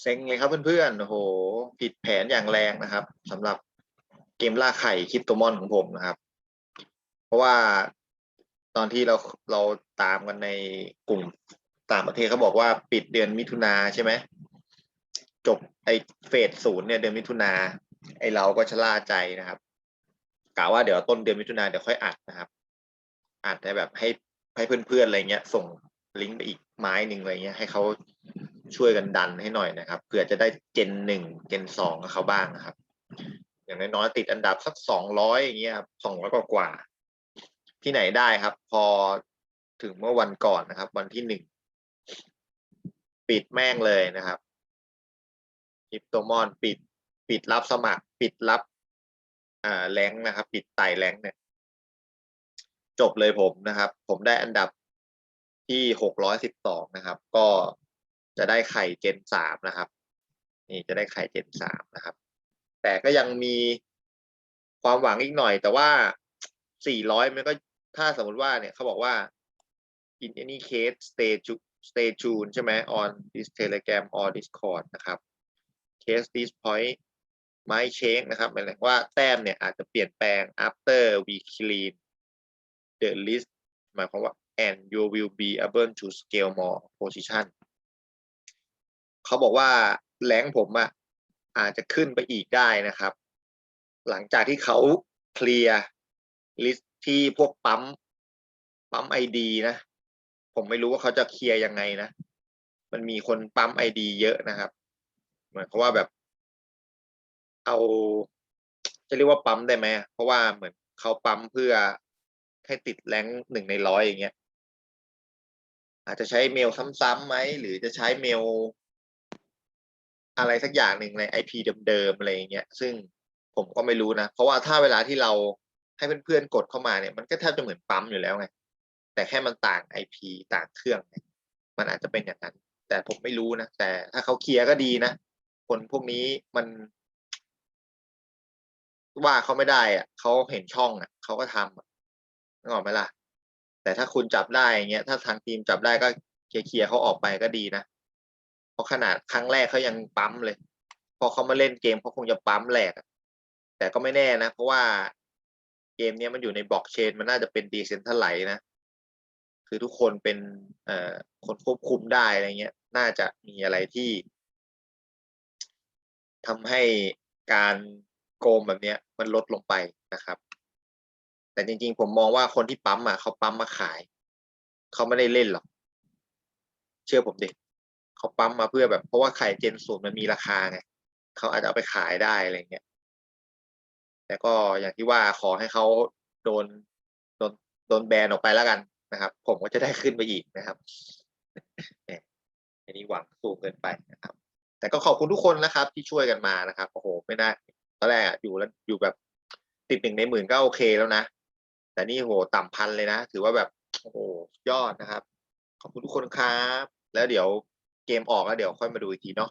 เซ็งเลยครับเพื่อนๆ โอ้โห ผิดแผนอย่างแรงนะครับสำหรับเกมล่าไข่คริปโตมอนของผมนะครับ เพราะว่าตอนที่เราเราตามกันในกลุ่มต่างประเทศเขาบอกว่าปิดเดือนมิถุนาใช่ไหม จบไอเฟสศูนย์เนี่ยเดือนมิถุนาไอเราก็ชะล่าใจนะครับกะว่าเดี๋ยวต้นเดือนมิถุนาเดี๋ยวค่อยอัดนะครับ อัดให้แบบให้ให้เพื่อนๆอะไรเงี้ย ส่ง ลิงก์ไปอีกไม้หนึ่งอะไรเงี้ยให้เขาช่วยกันดันให้หน่อยนะครับเผื่อจะได้เจนหนึ่งเจนสองกับเขาบ้างนะครับ อย่างน้อยๆติดอันดับสักสองร้อยอย่างเงี้ยครับสองร้อยกว่าๆที่ไหนได้ครับ พอถึงเมื่อวันก่อนนะครับ วันที่หนึ่งปิดแม่งเลยนะครับคริปโตมอนปิด ปิดรับสมัคร ปิดรับอ่าแรงนะครับ ปิดไต่แรงเนี่ยจบเลยผมนะครับ ผมได้อันดับ ที่หกร้อยสิบสองนะครับ ก็จะได้ไข่เจนสามนะครับ นี่จะได้ไข่เจนสามนะครับ แต่ก็ยังมีความหวังอีกหน่อย แต่ว่าสี่ร้อยมันก็ถ้าสมมติว่าเนี่ยเขาบอกว่า in any case stay stay tuned ใช่ไหม on this telegram or discord นะครับ case this point might change นะครับหมายถึงว่าแต้มเนี่ยอาจจะเปลี่ยนแปลง after we clean the list หมายความว่า and you will be able to scale more position เขาบอกว่าแรงผมอะอาจจะขึ้นไปอีกได้นะครับ หลังจากที่เขาเคลียร์ลิสต์ที่พวกปั๊มปั๊มไอดีนะ ผมไม่รู้ว่าเขาจะเคลียร์ยังไงนะ มันมีคนปั๊มไอดีเยอะนะครับ เหมือนเขาว่าแบบ เอาจะเรียกว่าปั๊มได้ไหมเพราะว่าเหมือนเขาปั๊มเพื่อให้ติดแรงหนึ่งในร้อยอย่างเงี้ย อาจจะใช้เมลซ้ำๆไหมหรือจะใช้เมล อะไรสักอย่างหนึ่งในไอพีเดิมๆอะไรอย่างเงี้ย ซึ่งผมก็ไม่รู้นะ เพราะว่าถ้าเวลาที่เราให้เพื่อนๆกดเข้ามาเนี่ยมันก็แทบจะเหมือนปั๊มอยู่แล้วไงแต่แค่มันต่างไอพีต่างเครื่อง มันอาจจะเป็นอย่างนั้น แต่ผมไม่รู้นะ แต่ถ้าเขาเคลียร์ก็ดีนะ คนพวกนี้มัน ว่าเขาไม่ได้อะเขาเห็นช่องอะเขาก็ทำอะนึกออกไหมล่ะ แต่ถ้าคุณจับได้อย่างเงี้ยถ้าทางทีมจับได้ก็เคลียร์เขาออกไปก็ดีนะเพราะขนาดครั้งแรกเขายังปั๊มเลย พอเขามาเล่นเกมเขาคงจะปั๊มแหลกแต่ก็ไม่แน่นะ เพราะว่าเกมเนี้ยมันอยู่ในบล็อกเชน มันน่าจะเป็นดีเซนทัลไลนะ คือทุกคนเป็นเอ่อคนควบคุมได้อะไรเงี้ย น่าจะมีอะไรที่ทำให้การโกงแบบเนี้ยมันลดลงไปนะครับ แต่จริง ๆ ผมมองว่าคนที่ปั๊มอะเขาปั๊มมาขาย เขาไม่ได้เล่นหรอก เชื่อผมดิเขาปั๊มมาเพื่อแบบ เพราะว่าไข่เจนสูตรมันมีราคาไงเขาอาจจะเอาไปขายได้อะไรเงี้ยแต่ก็อย่างที่ว่าขอให้เขาโดนโดนโดนแบนออกไปแล้วกันนะครับ ผมก็จะได้ขึ้นไปอีกนะครับเนี่ยอันนี้หวังสูงเกินไปนะครับ แต่ก็ขอบคุณทุกคนนะครับ ที่ช่วยกันมานะครับโอ้โหไม่น่าตอนแรกอะอยู่แล้วอยู่แบบติดหนึ่งในหมื่นก็โอเคแล้วนะ แต่นี่โหต่ำพันเลยนะ ถือว่าแบบโอ้โหยอดนะครับ ขอบคุณทุกคนครับ แล้วเดี๋ยวเกมออกแล้วเดี๋ยวค่อยมาดูอีกทีเนาะ